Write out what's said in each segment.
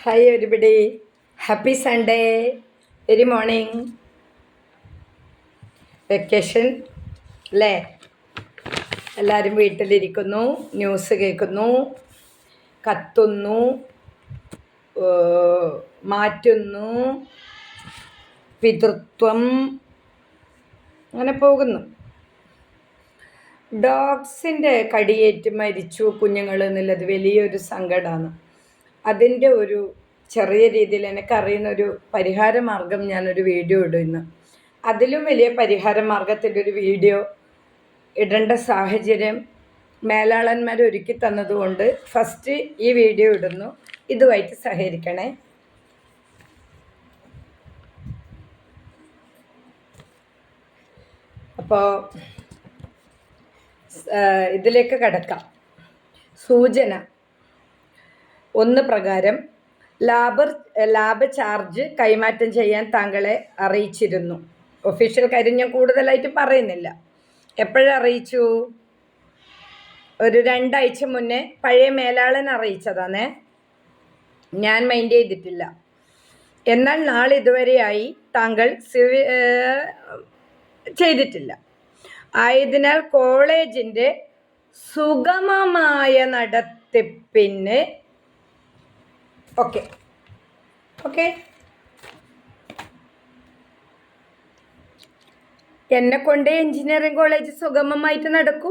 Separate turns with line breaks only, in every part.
Hi everybody happy Sunday very morning vacation അല്ലേ എല്ലാവരും വീട്ടിലിരിക്കുന്നു news കേൾക്കുന്നു കത്തുന്നു മാറ്റുന്നു പിതൃത്വം അങ്ങനെ പോകുന്നു. ഡോഗ്സിന്റെ കടിയേറ്റ് മരിച്ചു കുഞ്ഞുങ്ങൾ എന്നുള്ളത് വലിയൊരു സങ്കടമാണ് അതിന്റെ ഒരു ചെറിയ രീതിയിൽ എനിക്കറിയുന്ന ഒരു പരിഹാര മാർഗം ഞാനൊരു വീഡിയോ ഇടും ഇന്ന്. അതിലും വലിയ പരിഹാര മാർഗത്തിന്റെ ഒരു വീഡിയോ ഇടേണ്ട സാഹചര്യം മേലാളന്മാർ ഒരുക്കി തന്നതുകൊണ്ട് ഫസ്റ്റ് ഈ വീഡിയോ ഇടുന്നു. ഇതുമായിട്ട് സഹകരിക്കണേ. അപ്പോൾ ഇതിലേക്ക് കിടക്കാം. സൂചന. ഒന്ന് പ്രകാരം ലാബർ ലാബ് ചാർജ് കൈമാറ്റം ചെയ്യാൻ താങ്കളെ അറിയിച്ചിരുന്നു. ഒഫീഷ്യൽ കാര്യം ഞാൻ കൂടുതലായിട്ട് പറയുന്നില്ല. എപ്പോഴറിയിച്ചു ഒരു രണ്ടാഴ്ച മുന്നേ പഴയ മേലാളൻ അറിയിച്ചതാണേ. ഞാൻ മൈൻഡ് ചെയ്തിട്ടില്ല. എന്നാൽ നാളെ ഇതുവരെയായി താങ്കൾ സിവി ചെയ്തിട്ടില്ല. ആയതിനാൽ കോളേജിന്റെ സുഗമമായ നടത്തിപ്പിന് ഓക്കെ ഓക്കെ എന്നെ കൊണ്ട് എഞ്ചിനീയറിംഗ് കോളേജ് സുഗമമായിട്ട് നടക്കൂ.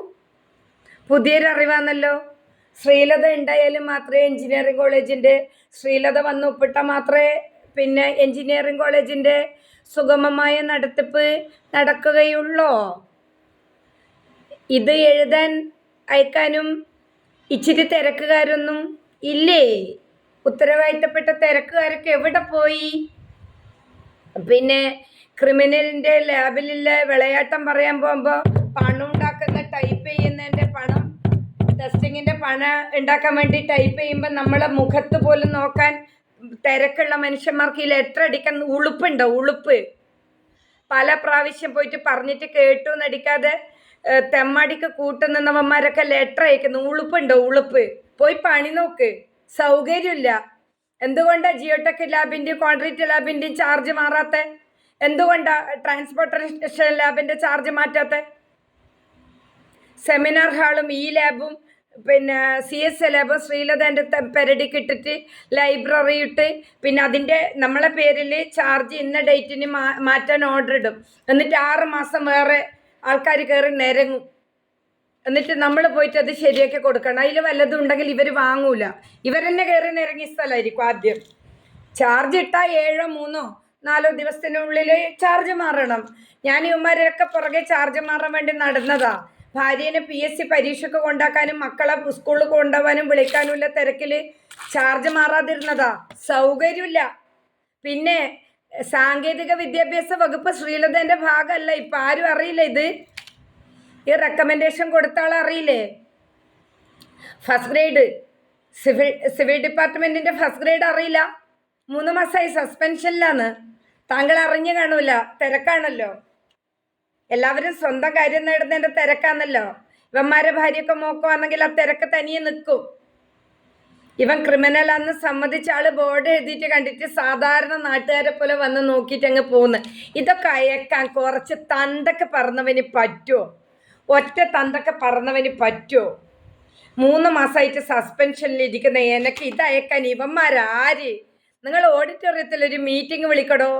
പുതിയൊരു അറിവാണല്ലോ. ശ്രീലത ഉണ്ടായാലും മാത്രമേ എഞ്ചിനീയറിംഗ് കോളേജിന്റെ ശ്രീലത വന്ന് മാത്രമേ പിന്നെ എഞ്ചിനീയറിംഗ് കോളേജിന്റെ സുഗമമായ നടത്തിപ്പ് നടക്കുകയുള്ളോ? ഇത് എഴുതാൻ അയക്കാനും ഇച്ചിരി തിരക്കുകാരൊന്നും ഇല്ലേ? ഉത്തരവാദിത്തപ്പെട്ട തിരക്കുകാരൊക്കെ എവിടെ പോയി? പിന്നെ ക്രിമിനലിന്റെ ലാബിലുള്ള വിളയാട്ടം പറയാൻ പോകുമ്പോൾ പണം ഉണ്ടാക്കുന്ന ടൈപ്പ് ചെയ്യുന്നതിന്റെ പണം ടെസ്റ്റിങ്ങിന്റെ പണം ഉണ്ടാക്കാൻ വേണ്ടി ടൈപ്പ് ചെയ്യുമ്പോൾ നമ്മളെ മുഖത്ത് പോലും നോക്കാൻ തിരക്കുള്ള മനുഷ്യന്മാർക്ക് ഈ ലെറ്റർ അടിക്കാൻ ഉളുപ്പുണ്ടോ? ഉളുപ്പ്. പല പ്രാവശ്യം പോയിട്ട് പറഞ്ഞിട്ട് കേട്ടു എന്നടിക്കാതെ തെമ്മടിക്ക് കൂട്ടുനിന്നവന്മാരൊക്കെ ലെറ്റർ അയക്കുന്നു. ഉളുപ്പുണ്ടോ? ഉളുപ്പ്. പോയി പണി നോക്ക്. സൗകര്യമില്ല. എന്തുകൊണ്ടാ ജിയോടെക് ലാബിന്റെ കോൺക്രീറ്റ് ലാബിന്റെ ചാർജ് മാറാത്ത? എന്തുകൊണ്ടാ ട്രാൻസ്പോർട്ടേഷൻ ലാബിന്റെ ചാർജ് മാറ്റാത്ത? സെമിനാർ ഹാളും ഈ ലാബും പിന്നെ സി എസ് ലാബും ശ്രീലതന്റെ പെരടി കിട്ടിട്ട് ലൈബ്രറി ഇട്ട് പിന്നെ അതിന്റെ നമ്മളെ പേരിൽ ചാർജ് ഇന്ന ഡേറ്റിന് മാറ്റാൻ ഓർഡർ ഇടും എന്നിട്ട് ആറ് മാസം വേറെ ആൾക്കാർ കയറി നിരങ്ങും. എന്നിട്ട് നമ്മൾ പോയിട്ട് അത് ശരിയാക്കി കൊടുക്കണം. അതിൽ വല്ലതും ഉണ്ടെങ്കിൽ ഇവർ വാങ്ങൂല. ഇവർ ഇവരെന്നെ കയറി ഇറങ്ങിയ സ്ഥലമായിരിക്കും ആദ്യം. ചാർജ് ഇട്ടാൽ ഏഴോ മൂന്നോ നാലോ ദിവസത്തിനുള്ളിൽ ചാർജ് മാറണം. ഞാൻ ഇവന്മാരൊക്കെ പുറകെ ചാർജ് മാറാൻ വേണ്ടി നടന്നതാ. ഭാര്യനെ പി എസ് സി പരീക്ഷയ്ക്ക് കൊണ്ടാക്കാനും മക്കളെ സ്കൂളിൽ കൊണ്ടുപോകാനും വിളിക്കാനുമില്ല തിരക്കിൽ ചാർജ് മാറാതിരുന്നതാ. സൗകര്യമില്ല. പിന്നെ സാങ്കേതിക വിദ്യാഭ്യാസ വകുപ്പ് ശ്രീലതന്റെ ഭാഗമല്ല. ഇപ്പം ആരും അറിയില്ല ഇത്. ഈ റെക്കമെൻഡേഷൻ കൊടുത്ത അറിയില്ലേ? ഫസ്റ്റ് ഗ്രേഡ് സിവിൽ സിവിൽ ഡിപ്പാർട്ട്മെന്റിന്റെ ഫസ്റ്റ് ഗ്രേഡ് അറിയില്ല. മൂന്ന് മാസമായി സസ്പെൻഷനിലാണ് താങ്കൾ അറിഞ്ഞു കാണൂല. തിരക്കാണല്ലോ. എല്ലാവരും സ്വന്തം കാര്യം നേടുന്നതിന്റെ തിരക്കാണല്ലോ. ഇവന്മാരെ ഭാര്യയൊക്കെ നോക്കുവാണെങ്കിൽ ആ തിരക്ക് തനിയെ നിൽക്കും. ഇവൻ ക്രിമിനലാന്ന് സമ്മതിച്ച ആൾ ബോർഡ് എഴുതിയിട്ട് കണ്ടിട്ട് സാധാരണ നാട്ടുകാരെ പോലെ വന്ന് നോക്കിയിട്ട് അങ്ങ് പോകുന്നു ഇതൊക്കെ അയക്കാൻ കുറച്ച് തന്തൊക്കെ പറഞ്ഞവന് പറ്റുമോ ഒറ്റ തന്തൊക്കെ പറന്നവന് പറ്റുമോ മൂന്ന് മാസമായിട്ട് സസ്പെൻഷനിൽ ഇരിക്കുന്ന എനിക്ക് ഇത് അയക്കാൻ ഇവന്മാരാര്? നിങ്ങൾ ഓഡിറ്റോറിയത്തിൽ ഒരു മീറ്റിംഗ് വിളിക്കടോ.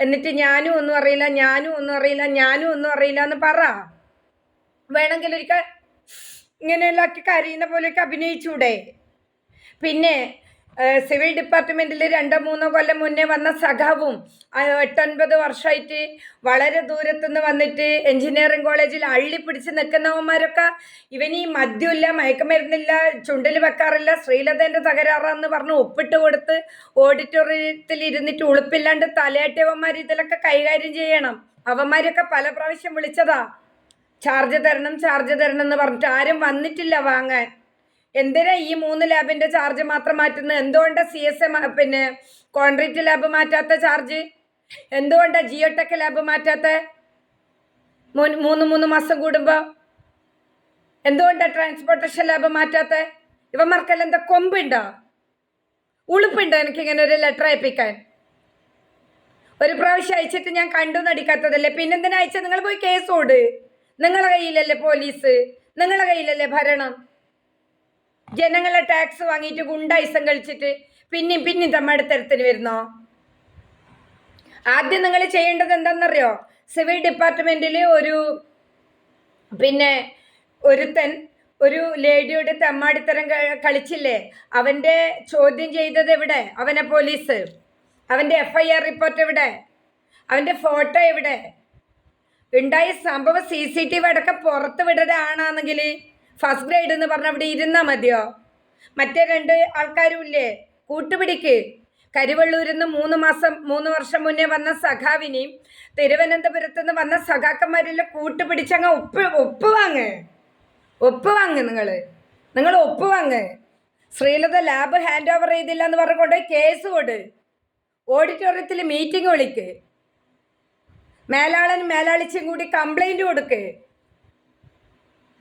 എന്നിട്ട് ഞാനും ഒന്നും അറിയില്ല ഞാനും ഒന്നും അറിയില്ല ഞാനും ഒന്നും അറിയില്ല എന്ന് പറ. വേണമെങ്കിൽ ഒരിക്കൽ ഇങ്ങനെയുള്ള കരയുന്ന പോലെയൊക്കെ അഭിനയിച്ചൂടെ. പിന്നെ സിവിൽ ഡിപ്പാർട്ട്മെന്റിൽ രണ്ടോ മൂന്നോ കൊല്ലം മുന്നേ വന്ന സഖാവും എട്ടൊൻപത് വർഷമായിട്ട് വളരെ ദൂരത്തുനിന്ന് വന്നിട്ട് എഞ്ചിനീയറിംഗ് കോളേജിൽ അള്ളി പിടിച്ച് നിൽക്കുന്നവന്മാരൊക്കെ ഇവനീ മദ്യമില്ല മയക്കമരുന്നില്ല ചുണ്ടിൽ വെക്കാറില്ല ശ്രീലതേന്റെ തകരാറാന്ന് പറഞ്ഞ് ഒപ്പിട്ട് കൊടുത്ത് ഓഡിറ്റോറിയത്തിൽ ഇരുന്നിട്ട് ഉളുപ്പില്ലാണ്ട് തലയാട്ടിയവന്മാർ ഇതിലൊക്കെ കൈകാര്യം ചെയ്യണം. അവന്മാരൊക്കെ പല പ്രാവശ്യം വിളിച്ചതാ ചാർജ് തരണം ചാർജ് തരണം എന്ന് പറഞ്ഞിട്ട് ആരും വന്നിട്ടില്ല വാങ്ങാൻ. എന്തിനാ ഈ മൂന്ന് ലാബിന്റെ ചാർജ് മാത്രം മാറ്റുന്നത്? എന്തുകൊണ്ടാ സി എസ് എം പിന്നെ കോൺക്രീറ്റ് ലാബ് മാറ്റാത്ത ചാർജ് എന്തുകൊണ്ടാ ജിയോടെക് ലാബ് മാറ്റാത്ത? മൂന്ന് മൂന്ന് മാസം കൂടുമ്പോൾ എന്തുകൊണ്ടാ ട്രാൻസ്പോർട്ടേഷൻ ലാബ് മാറ്റാത്ത? ഇവന്മാർക്കെല്ലാം എന്താ കൊമ്പുണ്ടോ? ഉളുപ്പുണ്ടോ എനിക്ക് ഇങ്ങനെ ഒരു ലെറ്റർ അയപ്പിക്കാൻ? ഒരു പ്രാവശ്യം അയച്ചിട്ട് ഞാൻ കണ്ടു നടിക്കാത്തതല്ലേ? പിന്നെന്തിനാ അയച്ചത് നിങ്ങൾ പോയി കേസ് ഓട്. നിങ്ങളെ കയ്യിലല്ലേ പോലീസ് നിങ്ങളെ കയ്യിലല്ലേ ഭരണം? ജനങ്ങളെ ടാക്സ് വാങ്ങിയിട്ട് ഗുണ്ടായിസം കളിച്ചിട്ട് പിന്നെയും പിന്നെയും തമ്മടുത്തരത്തിന് വരുന്നോ? ആദ്യം നിങ്ങൾ ചെയ്യേണ്ടത് എന്താണെന്നറിയോ? സിവിൽ ഡിപ്പാർട്ട്മെന്റിൽ ഒരു പിന്നെ ഒരുത്തൻ ഒരു ലേഡിയുടെ തെമ്മാടിത്തരം കളിച്ചില്ലേ? അവന്റെ ചോദ്യം ചെയ്തത് എവിടെ? അവനെ പോലീസ് അവന്റെ എഫ് ഐ ആർ റിപ്പോർട്ട് എവിടെ? അവന്റെ ഫോട്ടോ എവിടെ? ഉണ്ടായ സംഭവം സി സി ടി വി അടക്കം പുറത്ത് ഫസ്റ്റ് ഗ്രേഡ് എന്ന് പറഞ്ഞ അവിടെ ഇരുന്നാൽ മതിയോ? മറ്റേ രണ്ട് ആൾക്കാരും ഇല്ലേ? കൂട്ടുപിടിക്ക്. കരിവള്ളൂരിൽ നിന്ന് മൂന്ന് മാസം മൂന്ന് വർഷം മുന്നേ വന്ന സഖാവിനെയും തിരുവനന്തപുരത്ത് നിന്ന് വന്ന സഖാക്കന്മാരെല്ലാം കൂട്ടുപിടിച്ചങ്ങ് ഒപ്പ് ഒപ്പ് വാങ്ങ്. ഒപ്പ് വാങ്ങ് നിങ്ങൾ നിങ്ങൾ ഒപ്പ് വാങ്ങ്. ശ്രീലത ലാബ് ഹാൻഡ് ഓവർ ചെയ്തില്ല എന്ന് പറഞ്ഞുകൊണ്ട് കേസ് കൊട്. ഓഡിറ്റോറിയത്തിൽ മീറ്റിംഗ് വിളിക്ക്. മേലാളനും മേലാളിച്ചും കൂടി കംപ്ലൈന്റ് കൊടുക്ക്.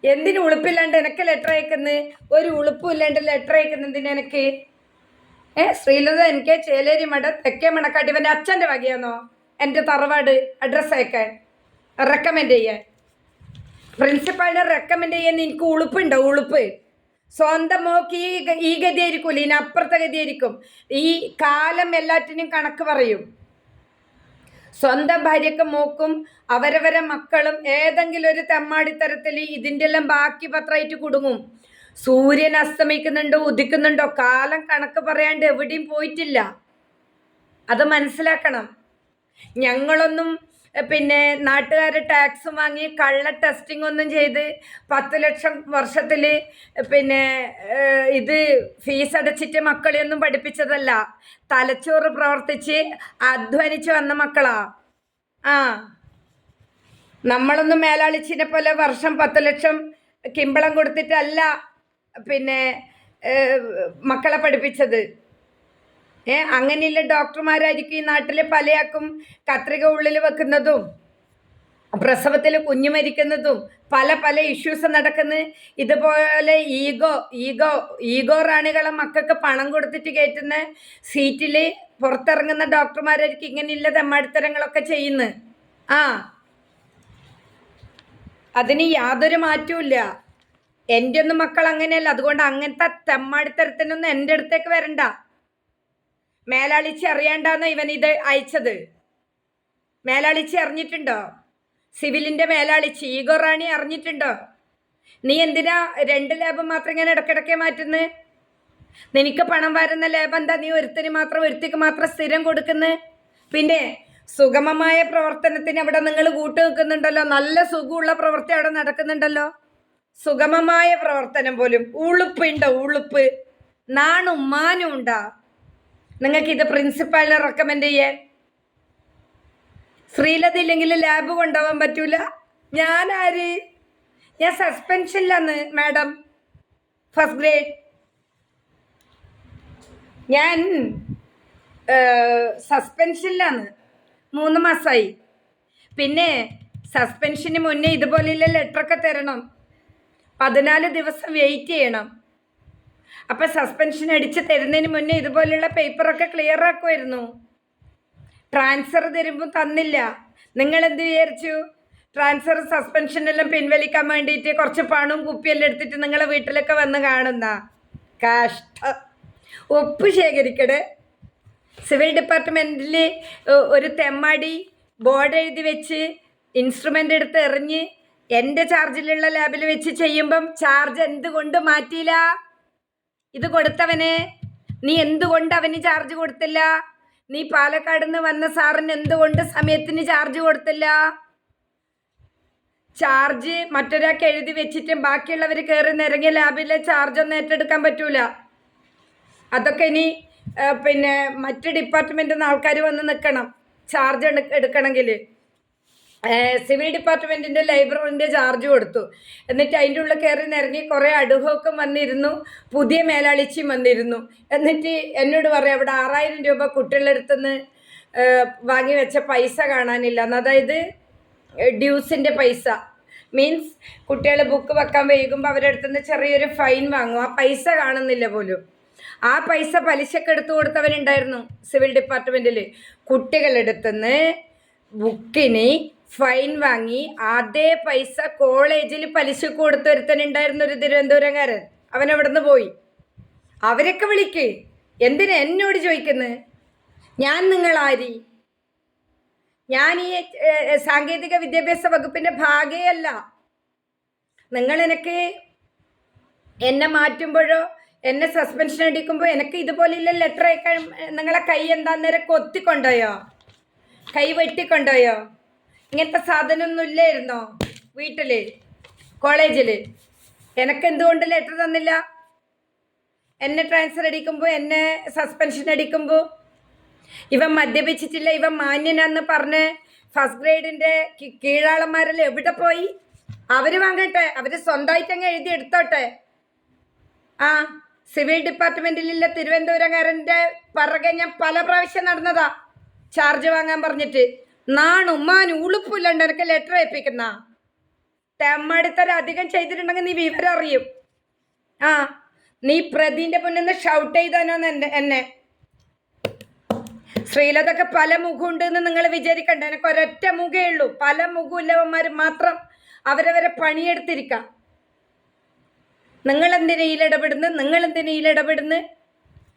എന്തിനു ഉളുപ്പില്ലാണ്ട് എനക്ക് ലെറ്റർ അയക്കുന്നത് ഒരു ഉളുപ്പും ഇല്ലാണ്ട് ലെറ്റർ അയക്കുന്ന എന്തിനാ എനിക്ക്? ഏ ശ്രീലത എനിക്ക് ചേലേരി മഠ തെക്കേ മണക്കാട്ടി ഇവന്റെ അച്ഛന്റെ വകയാന്നോ? എന്റെ തറവാട് അഡ്രസ്സ് അയക്കാൻ. റെക്കമെൻഡ് ചെയ്യാൻ. പ്രിൻസിപ്പാളിനെ റെക്കമെൻഡ് ചെയ്യാൻ എനിക്ക് ഉളുപ്പുണ്ടോ? ഉളുപ്പ്. സ്വന്തം മോക്ക് ഈ ഈ ഗതിയായിരിക്കൂല ഇനി അപ്പുറത്തെ ഗതിയായിരിക്കും. ഈ കാലം എല്ലാറ്റിനും കണക്ക് പറയും. സ്വന്തം ഭാര്യക്കും മോക്കും അവരവരെ മക്കളും ഏതെങ്കിലും ഒരു തെമ്മാടിത്തരത്തിൽ ഇതിന്റെ എല്ലാം ബാക്കി പത്രമായിട്ട് കുടുങ്ങും. സൂര്യൻ അസ്തമിക്കുന്നുണ്ടോ ഉദിക്കുന്നുണ്ടോ കാലം കണക്ക് പറയാണ്ട് എവിടെയും പോയിട്ടില്ല. അത് മനസ്സിലാക്കണം. ഞങ്ങളൊന്നും പിന്നെ നാട്ടുകാർ ടാക്സ് വാങ്ങി കള്ള ടെസ്റ്റിംഗ് ഒന്നും ചെയ്ത് പത്ത് ലക്ഷം വർഷത്തിൽ പിന്നെ ഇത് ഫീസ് അടച്ചിട്ട് മക്കളെയൊന്നും പഠിപ്പിച്ചതല്ല. തലച്ചോറ് പ്രവർത്തിച്ച് അധ്വാനിച്ച് വന്ന മക്കളാ. ആ. നമ്മളൊന്നും മേലാളിച്ചിനെ പോലെ വർഷം പത്ത് ലക്ഷം കിമ്പളം കൊടുത്തിട്ടല്ല പിന്നെ മക്കളെ പഠിപ്പിച്ചത്. ഏ അങ്ങനെയുള്ള ഡോക്ടർമാരായിരിക്കും ഈ നാട്ടിൽ പലയാക്കും കത്രിക ഉള്ളിൽ വെക്കുന്നതും പ്രസവത്തിൽ കുഞ്ഞു മരിക്കുന്നതും പല പല ഇഷ്യൂസ് നടക്കുന്നത് ഇതുപോലെ ഈഗോ ഈഗോ ഈഗോ റാണികളെ മക്കൾക്ക് പണം കൊടുത്തിട്ട് കയറ്റുന്ന സീറ്റിൽ പുറത്തിറങ്ങുന്ന ഡോക്ടർമാരായിരിക്കും ഇങ്ങനെയുള്ള തെമ്മാടിത്തരങ്ങളൊക്കെ ചെയ്യുന്നത് ആ. അതിന് യാതൊരു മാറ്റവും എന്റെ ഒന്നും മക്കൾ അങ്ങനെയല്ല അതുകൊണ്ട് അങ്ങനത്തെ തെമ്മാടിത്തരത്തിനൊന്നും എന്റെ അടുത്തേക്ക് വരണ്ട. മേലാളിച്ചി അറിയാണ്ടാന്നോ ഇവൻ ഇത് അയച്ചത്? മേലാളിച്ചി അറിഞ്ഞിട്ടുണ്ടോ? സിവിലിന്റെ മേലാളിച്ചി ഈഗോ റാണി അറിഞ്ഞിട്ടുണ്ടോ? നീ എന്തിനാ രണ്ട് ലാബ് മാത്രം ഇങ്ങനെ ഇടക്കിടക്ക് മാറ്റുന്നത് നിനക്ക് പണം വരുന്ന ലാബ് എന്താ? നീ ഒരുത്തിന് മാത്രം ഒരുത്തിക്ക് മാത്രം സ്ഥിരം കൊടുക്കുന്നത് പിന്നെ സുഗമമായ പ്രവർത്തനത്തിന് അവിടെ നിങ്ങൾ കൂട്ടു നിൽക്കുന്നുണ്ടല്ലോ. നല്ല സുഖമുള്ള പ്രവൃത്തി അവിടെ നടക്കുന്നുണ്ടല്ലോ. സുഗമമായ പ്രവർത്തനം പോലും. ഉളുപ്പുണ്ടോ ഉളുപ്പ്. നാണും മാനും ഉണ്ടാ? നിങ്ങൾക്ക് ഇത് പ്രിൻസിപ്പാളിനെ റെക്കമെൻഡ് ചെയ്യേ. ശ്രീലത ഇല്ലെങ്കിൽ ലാബ് കൊണ്ടുപോകാൻ പറ്റൂല ഞാനാര് ഞാൻ സസ്പെൻഷനിലാണ് മാഡം ഫസ്റ്റ് ഗ്രേഡ് ഞാൻ സസ്പെൻഷനിലാണ് മൂന്ന് മാസമായി പിന്നെ സസ്പെൻഷന് മുന്നേ ഇതുപോലെയുള്ള ലെറ്ററൊക്കെ തരണം. പതിനാല് ദിവസം വെയിറ്റ് ചെയ്യണം. അപ്പം സസ്പെൻഷൻ അടിച്ച് തരുന്നതിന് മുന്നേ ഇതുപോലെയുള്ള പേപ്പറൊക്കെ ക്ലിയർ ആക്കുമായിരുന്നു. ട്രാൻസ്ഫർ തരുമ്പോൾ തന്നില്ല. നിങ്ങൾ എന്ത് വിചാരിച്ചു? ട്രാൻസ്ഫർ സസ്പെൻഷൻ എല്ലാം പിൻവലിക്കാൻ വേണ്ടിയിട്ട് കുറച്ച് പണവും കുപ്പിയെല്ലാം എടുത്തിട്ട് നിങ്ങളെ വീട്ടിലൊക്കെ വന്ന് കാണുന്ന കഷ്ട. ഒപ്പ് ശേഖരിക്കട്. സിവിൽ ഡിപ്പാർട്ട്മെന്റിൽ ഒരു തെമ്മടി ബോർഡ് എഴുതി വെച്ച് ഇൻസ്ട്രുമെന്റ് എടുത്ത് എറിഞ്ഞ് എന്റെ ചാർജിലുള്ള ലാബിൽ വെച്ച് ചെയ്യുമ്പം ചാർജ് എന്തുകൊണ്ട് മാറ്റിയില്ല? ഇത് കൊടുത്തവന്? നീ എന്തുകൊണ്ട് അവന് ചാർജ് കൊടുത്തില്ല? നീ പാലക്കാട് നിന്ന് വന്ന സാറിന് എന്തുകൊണ്ട് സമയത്തിന് ചാർജ് കൊടുത്തില്ല? ചാർജ് മറ്റൊരാൾക്ക് എഴുതി വെച്ചിട്ടും ബാക്കിയുള്ളവർ കയറി നിരങ്ങിയ ലാബിലെ ചാർജ് ഒന്നും ഏറ്റെടുക്കാൻ പറ്റൂല. അതൊക്കെ ഇനി പിന്നെ മറ്റ് ഡിപ്പാർട്ട്മെന്റിൽ നിന്ന് ആൾക്കാർ വന്ന് നിൽക്കണം ചാർജ് എടുക്കണമെങ്കിൽ സിവിൽ ഡിപ്പാർട്ട്മെന്റിന്റെ ലൈബ്രറിന്റെ ചാർജ് കൊടുത്തു. എന്നിട്ട് അതിന്റെ ഉള്ളിൽ കയറി നിറങ്ങി കുറേ അടുഹൊക്കെ വന്നിരുന്നു. പുതിയ മേലാളിച്ചിയും വന്നിരുന്നു. എന്നിട്ട് എന്നോട് പറയാം അവിടെ ആറായിരം രൂപ കുട്ടികളുടെ അടുത്തുനിന്ന് വാങ്ങി വെച്ച പൈസ കാണാനില്ല. അതായത് ഡ്യൂസിന്റെ പൈസ. മീൻസ് കുട്ടികൾ ബുക്ക് വെക്കാൻ വൈകുമ്പോൾ അവരുടെ അടുത്തുനിന്ന് ചെറിയൊരു ഫൈൻ വാങ്ങും. ആ പൈസ കാണുന്നില്ല പോലും. ആ പൈസ പലിശക്ക് എടുത്തു കൊടുത്തവരുണ്ടായിരുന്നു സിവിൽ ഡിപ്പാർട്ട്മെന്റിൽ കുട്ടികളെടുത്തുനിന്ന് ബുക്കിന് ഫൈൻ വാങ്ങി അതേ പൈസ കോളേജിൽ പലിശ കൊടുത്തൊരുത്തനുണ്ടായിരുന്നു ഒരു തിരുവനന്തപുരംകാരൻ. അവൻ അവിടുന്ന് പോയി. അവരൊക്കെ വിളിക്ക്. എന്തിനാ എന്നോട് ചോദിക്കുന്നത് ഞാൻ നിങ്ങളാരി ഞാൻ ഈ സാങ്കേതിക വിദ്യാഭ്യാസ വകുപ്പിന്റെ ഭാഗയല്ല നിങ്ങൾ എനിക്ക് എന്നെ മാറ്റുമ്പോഴോ എന്നെ സസ്പെൻഷൻ അടിക്കുമ്പോൾ എനിക്ക് ഇതുപോലെയുള്ള ലെറ്റർ അയക്കാൻ നിങ്ങളെ കൈ എന്താ നേരെ കൊത്തിക്കൊണ്ടോയോ കൈ വെട്ടിക്കൊണ്ടോയോ ഇങ്ങനത്തെ സാധനമൊന്നും ഇല്ലായിരുന്നോ? വീട്ടിൽ കോളേജിൽ എനക്ക് എന്തുകൊണ്ട് ലെറ്റർ തന്നില്ല? എന്നെ ട്രാൻസ്ഫർ അടിക്കുമ്പോൾ എന്നെ സസ്പെൻഷൻ അടിക്കുമ്പോൾ ഇവൻ മദ്യപിച്ചിട്ടില്ല ഇവൻ മാന്യനാന്ന് പറഞ്ഞ് ഫസ്റ്റ് ഗ്രേഡിന്റെ കീഴാളന്മാരിൽ എവിടെ പോയി? അവർ വാങ്ങട്ടെ അവർ സ്വന്തമായിട്ട് അങ്ങ് എഴുതി എടുത്തോട്ടെ. ആ സിവിൽ ഡിപ്പാർട്ട്മെന്റിലുള്ള തിരുവനന്തപുരംകാരന്റെ പിറകെ ഞാൻ പല പ്രാവശ്യം നടന്നതാ ചാർജ് വാങ്ങാൻ പറഞ്ഞിട്ട്. നാണും മാനും ഉളുപ്പില്ലാണ്ട് എനിക്ക് ലെറ്റർ ഏൽപ്പിക്കുന്ന തെമ്മടുത്തരം അധികം ചെയ്തിട്ടുണ്ടെങ്കിൽ നീ വിവരം അറിയും. ആ നീ പ്രതിന്റെ മുന്നിൽ ഷൗട്ട് ചെയ്താനോന്ന് എന്നെ എന്നെ. ശ്രീലതൊക്കെ പല മുഖമുണ്ട് എന്ന് നിങ്ങൾ വിചാരിക്കണ്ട. എനിക്ക് ഒരൊറ്റ മുഖേ ഉള്ളൂ. പല മുഖമില്ലവന്മാർ മാത്രം അവരവരെ പണിയെടുത്തിരിക്കാം. നിങ്ങൾ എന്തിനാ ഇതിലിടപെടുന്നു നിങ്ങൾ എന്തിനാ ഇതിലിടപെടുന്നു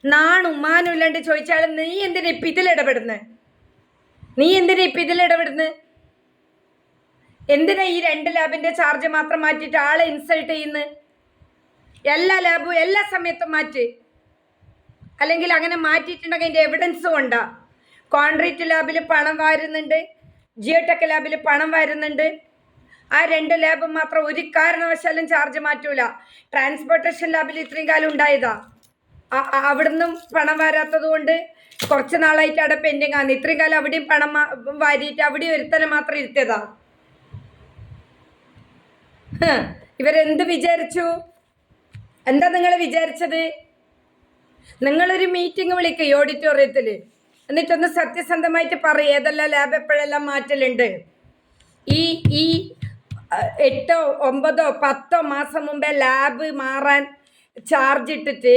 നാണും മാനും ഇല്ലാണ്ട് ചോദിച്ചാൽ നീ എന്തിനാ ഇപ്പം ഇതിലിടപെടുന്നത് നീ എന്തിനാ ഇപ്പം ഇതിലിടപെടുന്നത് എന്തിനാ ഈ രണ്ട് ലാബിന്റെ ചാർജ് മാത്രം മാറ്റിട്ട് ആളെ ഇൻസൾട്ട് ചെയ്യുന്നത്? എല്ലാ ലാബും എല്ലാ സമയത്തും മാറ്റി. അല്ലെങ്കിൽ അങ്ങനെ മാറ്റിയിട്ടുണ്ടെങ്കിൽ അതിന്റെ എവിഡൻസ് കൊണ്ടാ. കോൺക്രീറ്റ് ലാബിൽ പണം വാരുന്നുണ്ട്. ജിയോടെക് ലാബിൽ പണം വരുന്നുണ്ട്. ആ രണ്ട് ലാബ് മാത്രം ഒരു കാരണവശാലും ചാർജ് മാറ്റൂല. ട്രാൻസ്പോർട്ടേഷൻ ലാബിൽ ഇത്രയും കാലം ഉണ്ടായതാ. അവിടുന്നും പണം വരാത്തത് കൊണ്ട് കുറച്ച് നാളായിട്ട് അവിടെ പെൻഡിങ് ആണ്. ഇത്രയും കാലം അവിടെയും പണം വാരിയിട്ട് അവിടെ ഒരുത്തനെ മാത്രം ഇരുത്തിയതാ. ഇവരെന്ത് വിചാരിച്ചു? എന്താ നിങ്ങൾ വിചാരിച്ചത്? നിങ്ങളൊരു മീറ്റിംഗ് വിളിക്കുക ഓഡിറ്റോറിയത്തിൽ എന്നിട്ടൊന്ന് സത്യസന്ധമായിട്ട് പറയും ഏതെല്ലാം ലാബ് എപ്പോഴെല്ലാം മാറ്റലുണ്ട്? ഈ ഈ എട്ടോ ഒമ്പതോ പത്തോ മാസം മുമ്പേ ലാബ് മാറാൻ ചാർജ് ഇട്ടിട്ട്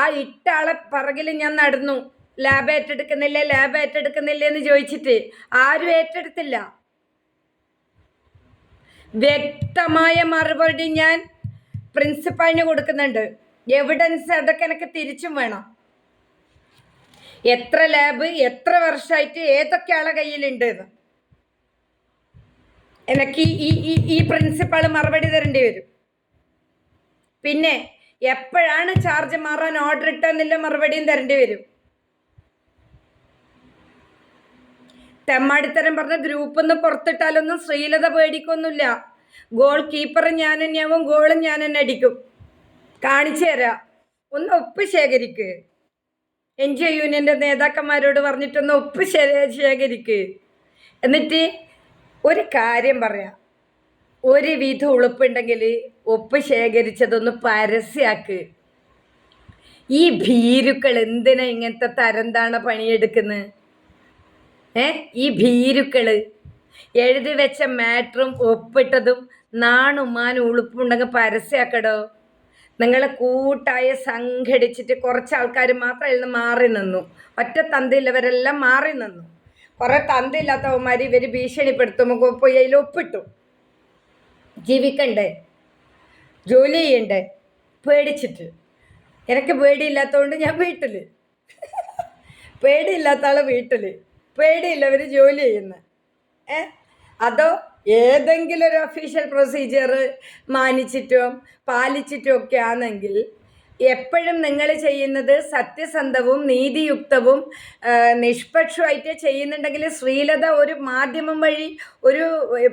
ആ ഇട്ട ആളെ ഞാൻ നടന്നു. ലാബ് ഏറ്റെടുക്കുന്നില്ലേ ലാബ് ഏറ്റെടുക്കുന്നില്ലേ എന്ന് ചോദിച്ചിട്ട് ആരും ഏറ്റെടുത്തില്ല. വ്യക്തമായ മറുപടി ഞാൻ പ്രിൻസിപ്പാളിന് കൊടുക്കുന്നുണ്ട്. എവിഡൻസ് അതൊക്കെ എനിക്ക് തിരിച്ചും വേണം. എത്ര ലാബ് എത്ര വർഷമായിട്ട് ഏതൊക്കെ ആളെ കയ്യിലുണ്ട് എന്ന്. എനിക്ക് ഈ ഈ ഈ പ്രിൻസിപ്പാൾ മറുപടി തരേണ്ടി വരും. പിന്നെ എപ്പോഴാണ് ചാർജ് മാറാൻ ഓർഡർ ഇട്ടെന്നില്ല മറുപടിയും തരേണ്ടി വരും. തെമ്മാടിത്തരം പറഞ്ഞ ഗ്രൂപ്പ് ഒന്ന് പുറത്തിട്ടാലൊന്നും ശ്രീലത പേടിക്കൊന്നുമില്ല. ഗോൾ കീപ്പർ ഞാൻ തന്നെയാവും ഗോളും ഞാൻ തന്നെ അടിക്കും. കാണിച്ചു തരാം. ഒന്ന് ഒപ്പ് ശേഖരിക്ക്. എൻ ജി യൂണിയന്റെ നേതാക്കന്മാരോട് പറഞ്ഞിട്ടൊന്ന് ഒപ്പ് ശേഖരിക്ക്. എന്നിട്ട് ഒരു കാര്യം പറയാം. ഒരു വിധം ഉളുപ്പുണ്ടെങ്കിൽ ഒപ്പ് ശേഖരിച്ചതൊന്ന് പരസ്യാക്ക്. ഈ ഭീരുക്കൾ എന്തിനാ ഇങ്ങനത്തെ തരംതാണ പണിയെടുക്കുന്നത് ഏ? ഈ ഭീരുക്കൾ. എഴുതി വെച്ച മാറ്ററും ഒപ്പിട്ടതും നാണുമാനും ഉളുപ്പുണ്ടെങ്കിൽ പരസ്യമാക്കടോ നിങ്ങൾ കൂട്ടായി സംഘടിച്ചിട്ട് കുറച്ച് ആൾക്കാർ മാത്രം ഇന്ന് മാറി നിന്നു. ഒറ്റ തന്തില്ലവരെല്ലാം മാറി നിന്നു. കുറേ തന്തില്ലാത്തവന്മാർ ഇവർ ഭീഷണിപ്പെടുത്തുമ്പോൾ പോയി അതിൽ ഒപ്പിട്ടു. ജീവിക്കണ്ടേ? ജോലി ചെയ്യണ്ടേ? പേടിച്ചിട്ട്. എനിക്ക് പേടിയില്ലാത്തതുകൊണ്ട് ഞാൻ വീട്ടിൽ പേടിയില്ലാത്ത ആൾ വീട്ടിൽ പേടിയില്ലവർ ജോലി ചെയ്യുന്ന. ഏ? അതോ ഏതെങ്കിലും ഒരു ഒഫീഷ്യൽ പ്രൊസീജിയർ മാനിച്ചിട്ടും പാലിച്ചിട്ടും ഒക്കെ ആണെങ്കിൽ എപ്പോഴും നിങ്ങൾ ചെയ്യുന്നത് സത്യസന്ധവും നീതിയുക്തവും നിഷ്പക്ഷമായിട്ട് ചെയ്യുന്നുണ്ടെങ്കിൽ ശ്രീലത ഒരു മാധ്യമം വഴി ഒരു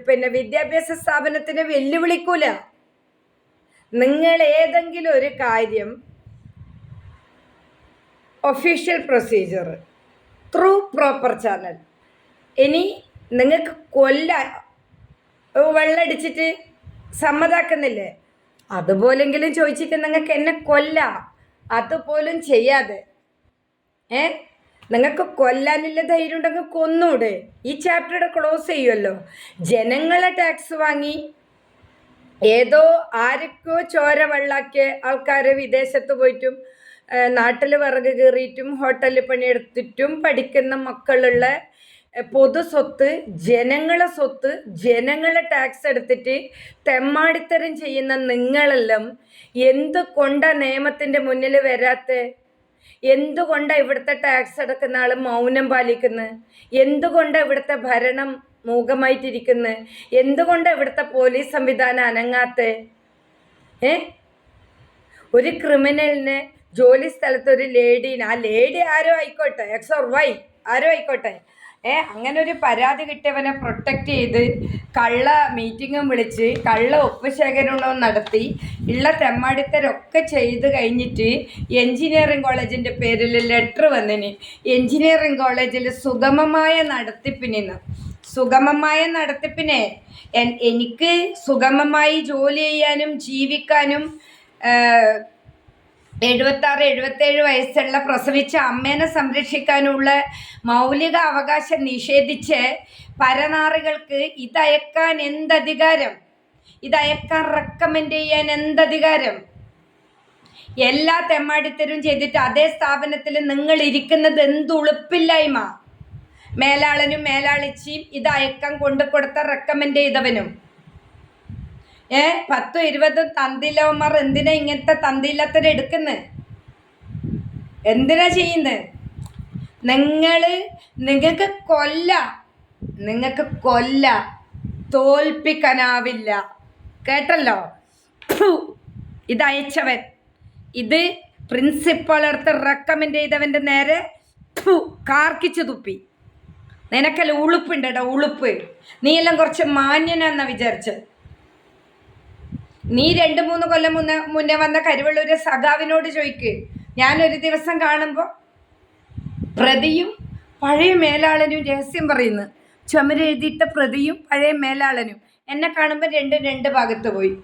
പിന്നെ വിദ്യാഭ്യാസ സ്ഥാപനത്തിന് വെല്ലുവിളിക്കൂല. നിങ്ങൾ ഏതെങ്കിലും ഒരു കാര്യം official procedure through proper channel ഇനി നിങ്ങൾക്ക് കൊല്ല വെള്ളടിച്ചിട്ട് സമ്മതാക്കുന്നില്ലേ? അതുപോലെങ്കിലും ചോദിച്ചിട്ട് നിങ്ങൾക്ക് എന്നെ കൊല്ല അതുപോലും ചെയ്യാതെ. ഏ? നിങ്ങൾക്ക് കൊല്ലാനില്ല ധൈര്യം ഉണ്ടെങ്കിൽ കൊന്നൂടെ. ഈ ചാപ്റ്ററുടെ ക്ലോസ് ചെയ്യുമല്ലോ ജനങ്ങളെ ടാക്സ് വാങ്ങി ഏതോ ആരൊക്കെയോ ചോര വെള്ളാക്കിയ ആൾക്കാർ വിദേശത്ത് പോയിട്ടും നാട്ടിൽ വിറക് കീറിയിട്ടും ഹോട്ടലിൽ പണിയെടുത്തിട്ടും പഠിക്കുന്ന മക്കളുള്ള പൊതു സ്വത്ത് ജനങ്ങളെ സ്വത്ത് ജനങ്ങളെ ടാക്സ് എടുത്തിട്ട് തെമ്മാടിത്തരം ചെയ്യുന്ന നിങ്ങളെല്ലാം എന്തുകൊണ്ടാ നിയമത്തിന്റെ മുന്നിൽ വരാത്ത? എന്തുകൊണ്ടാണ് ഇവിടുത്തെ ടാക്സ് അടക്കുന്ന ആൾ മൗനം പാലിക്കുന്നത് എന്തുകൊണ്ടാണ് ഇവിടുത്തെ ഭരണം മൂകമായിട്ടിരിക്കുന്നത് എന്തുകൊണ്ടാണ് ഇവിടുത്തെ പോലീസ് സംവിധാനം അനങ്ങാത്ത? ഏ? ഒരു ക്രിമിനലിന് ജോലി സ്ഥലത്ത് ഒരു ലേഡീനെ ആ ലേഡി ആരോ ആയിക്കോട്ടെ എക്സ് ഓർ വൈ ആരോ ആയിക്കോട്ടെ ഏ അങ്ങനെ ഒരു പരാതി കിട്ടിയവനെ പ്രൊട്ടക്റ്റ് ചെയ്ത് കള്ള മീറ്റിങ്ങും വിളിച്ച് കള്ള ഒപ്പ് ശേഖരണവും നടത്തി ഉള്ള തെമ്മാടിത്തരൊക്കെ ചെയ്ത് കഴിഞ്ഞിട്ട് എൻജിനീയറിംഗ് കോളേജിന്റെ പേരിൽ ലെറ്റർ വന്നിന്. എൻജിനീയറിംഗ് കോളേജിൽ സുഗമമായ നടത്തിപ്പിനിന്ന് സുഗമമായ നടത്തിപ്പിനെ എനിക്ക് സുഗമമായി ജോലി ചെയ്യാനും ജീവിക്കാനും എഴുപത്താറ് എഴുപത്തേഴ് വയസ്സുള്ള പ്രസവിച്ച അമ്മേനെ സംരക്ഷിക്കാനുള്ള മൗലിക അവകാശം നിഷേധിച്ച് പരനാറികൾക്ക് ഇതയക്കാൻ എന്തധികാരം? ഇതയക്കാൻ റെക്കമെൻഡ് ചെയ്യാൻ എന്തധികാരം? എല്ലാ തെമ്മാടിത്തരും ചെയ്തിട്ട് അതേ സ്ഥാപനത്തിൽ നിങ്ങൾ ഇരിക്കുന്നത് എന്തുളുപ്പില്ലായ്മ മേലാളനും മേലാളിച്ചിയും ഇതയക്കം കൊണ്ടു കൊടുത്ത റെക്കമെൻഡ് ചെയ്തവനും. ഏ പത്തും ഇരുപതും തന്തിലവന്മാർ എന്തിനാ ഇങ്ങനത്തെ തന്തില്ലാത്തത് എടുക്കുന്നത് എന്തിനാ ചെയ്യുന്നത് നിങ്ങൾ നിങ്ങൾക്ക് കൊല്ല നിങ്ങൾക്ക് കൊല്ല തോൽപ്പിക്കാനാവില്ല. കേട്ടല്ലോ? ഇത് അയച്ചവൻ ഇത് പ്രിൻസിപ്പൾ എടുത്ത് റെക്കമെൻഡ് ചെയ്തവന്റെ നേരെ കാർക്കിച്ചു തുപ്പി. നിനക്കല്ല ഉളുപ്പുണ്ട് കേട്ടോ ഉളുപ്പ്. നീയെല്ലാം കുറച്ച് മാന്യനാന്നാ വിചാരിച്ചത്. നീ രണ്ട് മൂന്ന് കൊല്ലം മുന്നേ മുന്നേ വന്ന കരുവള്ളൂര് സഖാവിനോട് ചോദിക്ക്. ഞാനൊരു ദിവസം കാണുമ്പോൾ പ്രതിയും പഴയ മേലാളനും രഹസ്യം പറയുന്നു. ചുമരെഴുതിയിട്ട പ്രതിയും പഴയ മേലാളനും. എന്നെ കാണുമ്പോൾ രണ്ടും രണ്ട് ഭാഗത്ത് പോയി.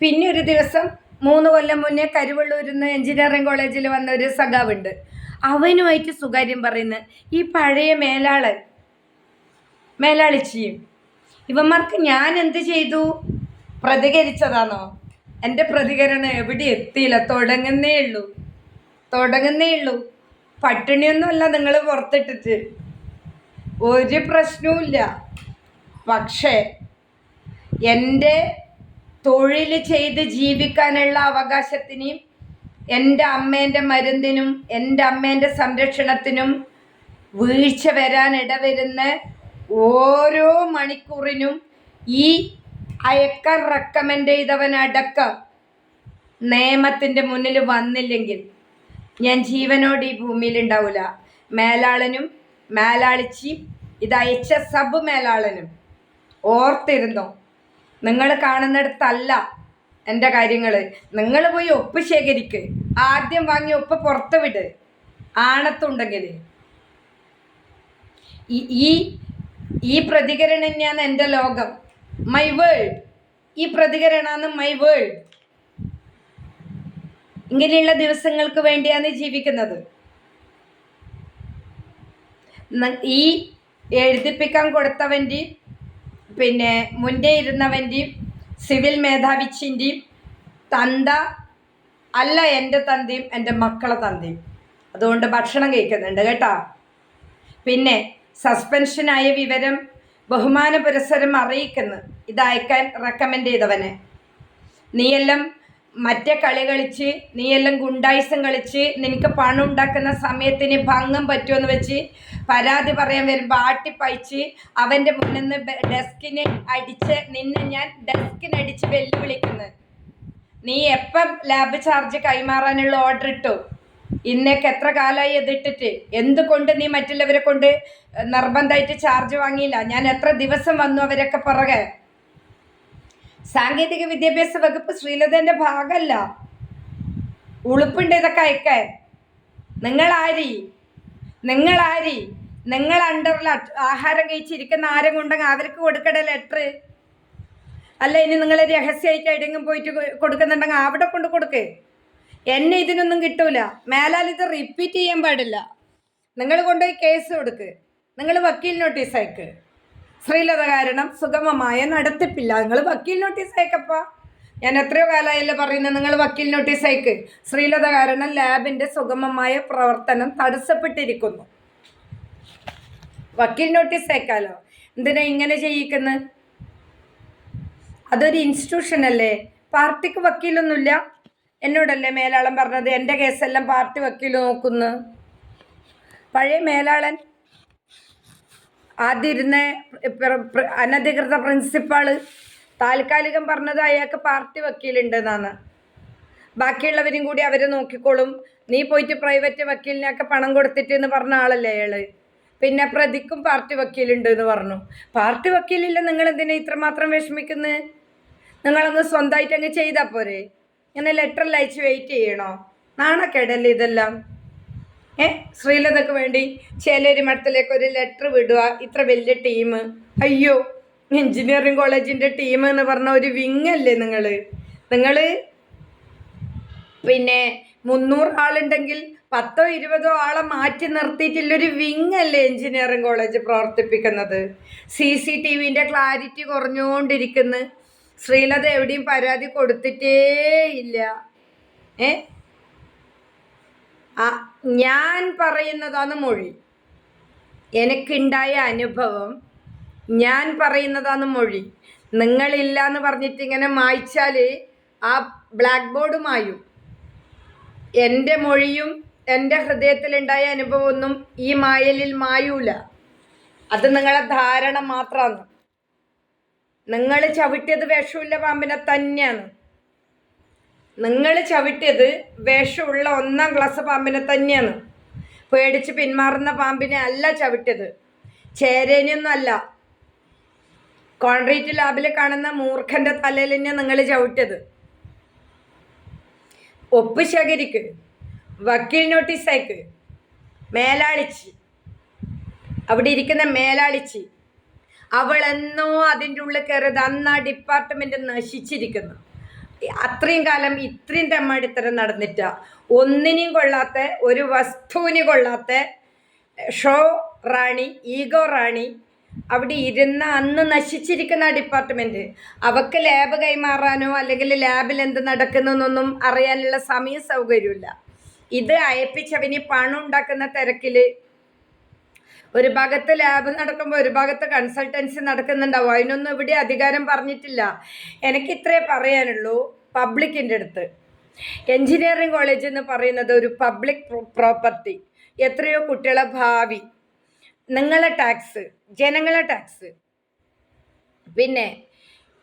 പിന്നെ ഒരു ദിവസം മൂന്ന് കൊല്ലം മുന്നേ കരുവള്ളൂരിൽ നിന്ന് എഞ്ചിനീയറിംഗ് കോളേജിൽ വന്ന ഒരു സഖാവുണ്ട്. അവനുമായിട്ട് സുകാര്യം പറയുന്നു. ഈ പഴയ മേലാളൻ മേലാളിച്ചിയും. ഇവന്മാർക്ക് ഞാൻ എന്ത് ചെയ്തു? പ്രതികരിച്ചതാണോ? എന്റെ പ്രതികരണം എവിടെ എത്തിയില്ല? തുടങ്ങുന്നേ ഉള്ളൂ. തുടങ്ങുന്നേ ഉള്ളൂ. പട്ടിണിയൊന്നുമല്ല നിങ്ങൾ പുറത്തിട്ടിട്ട്. ഒരു പ്രശ്നവുമില്ല പക്ഷേ എന്റെ തൊഴിൽ ചെയ്ത് ജീവിക്കാനുള്ള അവകാശത്തിനും എന്റെ അമ്മേന്റെ മരുന്നിനും എന്റെ അമ്മേന്റെ സംരക്ഷണത്തിനും വീഴ്ച വരാൻ ഇടവരുന്ന ഓരോ മണിക്കൂറിനും ഈ അയക്കാൻ റെക്കമെൻഡ് ചെയ്തവനടക്കം നിയമത്തിന്റെ മുന്നിൽ വന്നില്ലെങ്കിൽ ഞാൻ ജീവനോട് ഈ ഭൂമിയിൽ ഉണ്ടാവില്ല മേലാളനും മേലാളിച്ചിയും ഇത് അയച്ച സബ് മേലാളനും ഓർത്തിരുന്നോ? നിങ്ങൾ കാണുന്നിടത്തല്ല എന്റെ കാര്യങ്ങൾ. നിങ്ങൾ പോയി ഒപ്പ് ശേഖരിക്ക്. ആദ്യം വാങ്ങി ഒപ്പ് പുറത്ത് വിട്. ആണത്തുണ്ടെങ്കിൽ. ഈ- ഈ പ്രതികരണം ഞാൻ എന്റെ ലോകം. മൈ വേൾഡ് ഈ പ്രതികരണമാണ് മൈ വേൾഡ് ഇങ്ങനെയുള്ള ദിവസങ്ങൾക്ക് വേണ്ടിയാണ് ജീവിക്കുന്നത്. ഈ എഴുതിപ്പിക്കാൻ കൊടുത്തവന്റെയും പിന്നെ മുൻപേ ഇരുന്നവന്റെയും സിവിൽ മേധാവിച്ചിന്റെയും തന്ത അല്ല എന്റെ തന്തയും എന്റെ മക്കളെ തന്തയും. അതുകൊണ്ട് ഭക്ഷണം കഴിക്കുന്നുണ്ട് കേട്ടോ. പിന്നെ സസ്പെൻഷനായ വിവരം ബഹുമാന പുരസ്സരം അറിയിക്കുന്നു. ഇത് അയക്കാൻ റെക്കമെൻഡ് ചെയ്തവനെ. നീയെല്ലാം മറ്റേ കളി കളിച്ച് നീയെല്ലാം ഗുണ്ടായിസം കളിച്ച് നിനക്ക് പണം ഉണ്ടാക്കുന്ന സമയത്തിന് ഭംഗം പറ്റുമെന്ന് വെച്ച് പരാതി പറയാൻ വരുമ്പോൾ ആട്ടിപ്പയച്ച് അവന്റെ മുന്നിൽ നിന്ന് ഡെസ്കിനെ അടിച്ച് നിന്നെ ഞാൻ ഡെസ്കിനടിച്ച് വെല്ലുവിളിക്കുന്നു. നീ എപ്പം ലാബ് ചാർജ് കൈമാറാനുള്ള ഓർഡർ ഇട്ടു? ഇന്നേക്ക് എത്ര കാലമായി ഇതിട്ടിട്ട്? എന്തുകൊണ്ട് നീ മറ്റുള്ളവരെ കൊണ്ട് നിർബന്ധമായിട്ട് ചാർജ് വാങ്ങിയില്ല? ഞാൻ എത്ര ദിവസം വന്നു അവരൊക്കെ പുറകെ? സാങ്കേതിക വിദ്യാഭ്യാസ വകുപ്പ് ശ്രീലതന്റെ ഭാഗമല്ല ഉളുപ്പുണ്ട് ഇതൊക്കെ അയക്കേ നിങ്ങളാരി നിങ്ങളാരി നിങ്ങൾ അണ്ടറിൽ ആഹാരം കഴിച്ചിരിക്കുന്ന ആരും കൊണ്ടെങ്കിൽ അവർക്ക് കൊടുക്കട ലെറ്റർ അല്ല ഇനി നിങ്ങൾ രഹസ്യമായിട്ട് എവിടെയെങ്കിലും പോയിട്ട് കൊടുക്കുന്നുണ്ടെങ്കിൽ അവിടെ കൊണ്ട് കൊടുക്ക്. എന്നെ ഇതിനൊന്നും കിട്ടൂല. മേലാൽ ഇത് റിപ്പീറ്റ് ചെയ്യാൻ പാടില്ല. നിങ്ങൾ കൊണ്ടുപോയി കേസ് കൊടുക്ക്. നിങ്ങൾ വക്കീൽ നോട്ടീസ് അയക്ക്. ശ്രീലത കാരണം സുഗമമായ നടത്തിപ്പില്ല. നിങ്ങൾ വക്കീൽ നോട്ടീസ് അയക്കപ്പാ. ഞാൻ എത്രയോ കാലമായല്ലോ പറയുന്നത് നിങ്ങൾ വക്കീൽ നോട്ടീസ് അയക്ക്. ശ്രീലത കാരണം ലാബിന്റെ സുഗമമായ പ്രവർത്തനം തടസ്സപ്പെട്ടിരിക്കുന്നു. വക്കീൽ നോട്ടീസ് അയക്കാലോ? എന്തിനാ ഇങ്ങനെ ചെയ്യിക്കുന്നത് അതൊരു ഇൻസ്റ്റിറ്റ്യൂഷൻ അല്ലേ? പാർട്ടിക്ക് വക്കീലൊന്നുമില്ല. എന്നോടല്ലേ മേലാളൻ പറഞ്ഞത്? എന്റെ കേസെല്ലാം പാർട്ടി വക്കീൽ നോക്കുന്നു. പഴയ മേലാളൻ ആദ്യം അനധികൃത പ്രിൻസിപ്പാൾ താൽക്കാലികം പറഞ്ഞത് അയാൾക്ക് പാർട്ടി വക്കീലുണ്ടെന്നാണ്. ബാക്കിയുള്ളവരും കൂടി അവരെ നോക്കിക്കോളും. നീ പോയിട്ട് പ്രൈവറ്റ് വക്കീലിനൊക്കെ പണം കൊടുത്തിട്ട് എന്ന് പറഞ്ഞ ആളല്ലേ അയാൾ? പിന്നെ പ്രതിക്കും പാർട്ടി വക്കീലുണ്ട് എന്ന് പറഞ്ഞു. പാർട്ടി വക്കീലില്ല നിങ്ങൾ എന്തിനാ ഇത്രമാത്രം വിഷമിക്കുന്നത് നിങ്ങളങ്ങ് സ്വന്തമായിട്ട് അങ്ങ് ചെയ്താൽ പോരെ? ഇങ്ങനെ ലെറ്റർ അയച്ച് വെയിറ്റ് ചെയ്യണോ? നാണക്കേടല്ലേ ഇതെല്ലാം? ഏ? ശ്രീലതക്ക് വേണ്ടി ചേലേരി മഠത്തിലേക്ക് ഒരു ലെറ്റർ വിടുക ഇത്ര വലിയ ടീം അയ്യോ എഞ്ചിനീയറിംഗ് കോളേജിന്റെ ടീം എന്ന് പറഞ്ഞ ഒരു വിങ്ങല്ലേ നിങ്ങൾ നിങ്ങൾ പിന്നെ മുന്നൂറ് ആളുണ്ടെങ്കിൽ പത്തോ ഇരുപതോ ആളെ മാറ്റി നിർത്തിയിട്ടുള്ളൊരു വിങ്ങല്ലേ എഞ്ചിനീയറിംഗ് കോളേജ് പ്രവർത്തിപ്പിക്കുന്നത്? സി സി ടി വിന്റെ ക്ലാരിറ്റി കുറഞ്ഞുകൊണ്ടിരിക്കുന്നു ശ്രീലത എവിടെയും പരാതി കൊടുത്തിട്ടേ ഇല്ല. ഏ? ആ ഞാൻ പറയുന്നതാണ് മൊഴി. എനിക്കുണ്ടായ അനുഭവം ഞാൻ പറയുന്നതാണ് മൊഴി. നിങ്ങളില്ല എന്ന് പറഞ്ഞിട്ട് ഇങ്ങനെ മായ്ച്ചാൽ ആ ബ്ലാക്ക് ബോർഡ് മായും. എന്റെ മൊഴിയും എന്റെ ഹൃദയത്തിലുണ്ടായ അനുഭവമൊന്നും ഈ മായലിൽ മായൂല. അത് നിങ്ങളെ ധാരണ മാത്രമാണ് നിങ്ങൾ ചവിട്ടിയത് വിഷമില്ല പാമ്പിനെ തന്നെയാണ്. നിങ്ങൾ ചവിട്ടിയത് വിഷമുള്ള ഒന്നാം ക്ലാസ് പാമ്പിനെ തന്നെയാണ്. പേടിച്ച് പിന്മാറുന്ന പാമ്പിനെ അല്ല ചവിട്ടിയത്. ചേരേനെയൊന്നും അല്ല. കോൺക്രീറ്റ് ലാബിൽ കാണുന്ന മൂർഖന്റെ തലയിൽ തന്നെ നിങ്ങൾ ചവിട്ടിയത്. ഒപ്പ് ശേഖരിക്ക് വക്കീൽ നോട്ടീസ് അയക്ക് മേലാളിച്ച്. അവിടെ ഇരിക്കുന്ന മേലാളിച്ച്. അവൾ എന്നോ അതിന്റെ ഉള്ളിൽ കയറിയത് അന്ന് ആ ഡിപ്പാർട്ട്മെന്റ് നശിച്ചിരിക്കുന്നു. അത്രയും കാലം ഇത്രയും തെമ്മാടിത്തരം നടന്നിട്ട ഒന്നിനെയും കൊള്ളാത്ത ഒരു വസ്തുവിന് കൊള്ളാത്ത ഷോ റാണി ഈഗോ റാണി അവിടെ ഇരുന്ന അന്ന് നശിച്ചിരിക്കുന്ന ഡിപ്പാർട്ട്മെന്റ് അവക്ക് ലാബ് കൈമാറാനോ അല്ലെങ്കിൽ ലാബിൽ എന്ത് നടക്കുന്നൊന്നും അറിയാനുള്ള സമയ സൗകര്യമില്ല ഇത് അയപ്പിച്ചവന് പണം ഉണ്ടാക്കുന്ന തിരക്കിൽ ഒരു ഭാഗത്ത് ലാബ് നടക്കുമ്പോൾ ഒരു ഭാഗത്ത് കൺസൾട്ടൻസി നടക്കുന്നുണ്ടാവും. അതിനൊന്നും ഇവിടെ അധികാരം പറഞ്ഞിട്ടില്ല. എനിക്ക് ഇത്രേ പറയാനുള്ളൂ. പബ്ലിക്കിന്റെ അടുത്ത്. എഞ്ചിനീയറിംഗ് കോളേജ് എന്ന് പറയുന്നത് ഒരു പബ്ലിക് പ്രോപ്പർട്ടി എത്രയോ കുട്ടികളെ ഭാവി. നിങ്ങളെ ടാക്സ് ജനങ്ങളെ ടാക്സ് പിന്നെ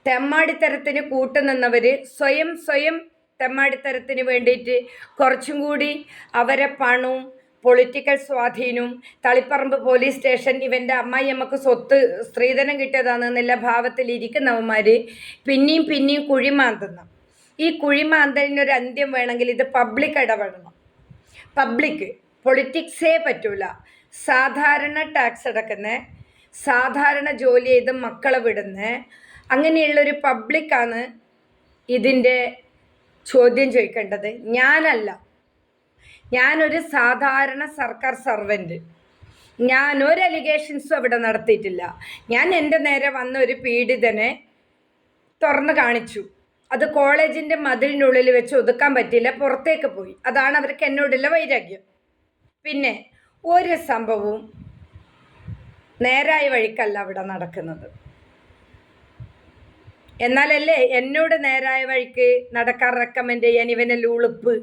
തെമ്മാടിത്തരത്തിന് കൂട്ടുനിന്നവർ സ്വയം സ്വയം തെമ്മാടിത്തരത്തിന് വേണ്ടിയിട്ട് കുറച്ചും കൂടി അവരെ പണവും പൊളിറ്റിക്കൽ സ്വാധീനവും തളിപ്പറമ്പ് പോലീസ് സ്റ്റേഷൻ ഇവന്റെ അമ്മായി അമ്മയ്ക്ക് സ്വത്ത് സ്ത്രീധനം കിട്ടിയതാണെന്നുള്ള ഭാവത്തിൽ ഇരിക്കുന്നവന്മാർ പിന്നെയും പിന്നെയും കുഴിമാന്തുന്നു. ഈ കുഴിമാന്തലിനൊരു അന്ത്യം വേണമെങ്കിൽ ഇത് പബ്ലിക് ഇടപെടണം. പബ്ലിക് പൊളിറ്റിക്സേ പറ്റൂല. സാധാരണ ടാക്സ് അടക്കുന്ന സാധാരണ ജോലി ചെയ്ത് മക്കളെ വിടുന്ന അങ്ങനെയുള്ളൊരു പബ്ലിക്കാണ് ഇതിന്റെ ചോദ്യം ചോദിക്കേണ്ടത്. ഞാനല്ല. ഞാനൊരു സാധാരണ സർക്കാർ സർവന്റ് ഞാൻ ഒരു അലിഗേഷൻസും അവിടെ നടത്തിയിട്ടില്ല. ഞാൻ എന്റെ നേരെ വന്ന ഒരു പീഡിതനെ തുറന്ന് കാണിച്ചു. അത് കോളേജിന്റെ മതിലിനുള്ളിൽ വെച്ച് ഒതുക്കാൻ പറ്റിയില്ല പുറത്തേക്ക് പോയി. അതാണ് അവർക്ക് എന്നോടുള്ള വൈരാഗ്യം. പിന്നെ ഒരു സംഭവവും നേരായ വഴിക്കല്ല അവിടെ നടക്കുന്നത്. എന്നാലല്ലേ എന്നോട് നേരായ വഴിക്ക് നടക്കാൻ റെക്കമെൻഡ് ചെയ്യാൻ ഇവനെല്ലാം ഉളുപ്പ്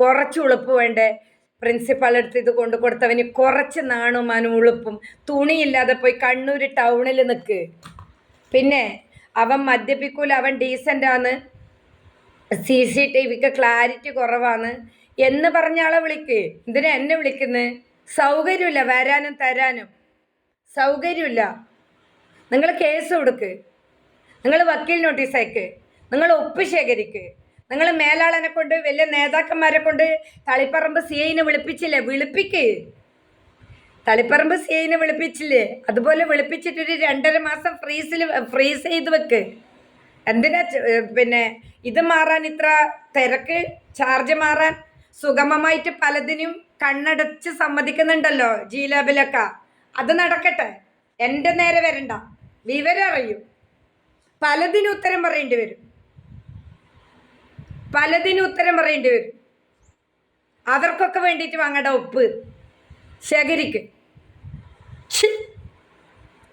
കുറച്ച് ഉളുപ്പ് വേണ്ടേ? പ്രിൻസിപ്പാളെടുത്ത് ഇത് കൊണ്ട് കൊടുത്തവന് കുറച്ച് നാണും അവനും ഉളുപ്പും. തുണിയില്ലാതെ പോയി കണ്ണൂർ ടൗണിൽ നിൽക്ക് പിന്നെ അവൻ മദ്യപിക്കൂല അവൻ ആണ് സി സി ടി വിക്ക് ക്ലാരിറ്റി കുറവാണ് എന്ന് പറഞ്ഞ ആളെ വിളിക്ക്. എന്തിനാ എന്നെ വിളിക്കുന്നത് സൗകര്യമില്ല വരാനും തരാനും. സൗകര്യമില്ല. നിങ്ങൾ കേസ് കൊടുക്ക്. നിങ്ങൾ വക്കീൽ നോട്ടീസ് അയക്ക്. നിങ്ങൾ ഒപ്പ് ശേഖരിക്ക്. നിങ്ങൾ മേലാളനെ കൊണ്ട് വലിയ നേതാക്കന്മാരെ കൊണ്ട് തളിപ്പറമ്പ് സി ഐനെ വിളിപ്പിച്ചില്ലേ? വിളിപ്പിക്ക്. തളിപ്പറമ്പ് സി ഐനെ വിളിപ്പിച്ചില്ലേ? അതുപോലെ വിളിപ്പിച്ചിട്ടൊരു രണ്ടര മാസം ഫ്രീസിൽ ഫ്രീസ് ചെയ്ത് വെക്ക്. എന്തിനാ പിന്നെ ഇത് മാറാൻ ഇത്ര തിരക്ക് ചാർജ് മാറാൻ? സുഗമമായിട്ട് പലതിനും കണ്ണടച്ച് സമ്മതിക്കുന്നുണ്ടല്ലോ ജി ലാബിലൊക്കെ അത് നടക്കട്ടെ. എന്റെ നേരെ വരണ്ട. വിവരം അറിയും. പലതിനും ഉത്തരം പറയേണ്ടി വരും. പലതിനും ഉത്തരം പറയേണ്ടി വരും. അവർക്കൊക്കെ വേണ്ടിയിട്ട് വാങ്ങേണ്ട ഉപ്പ് ശേഖരിക്ക്.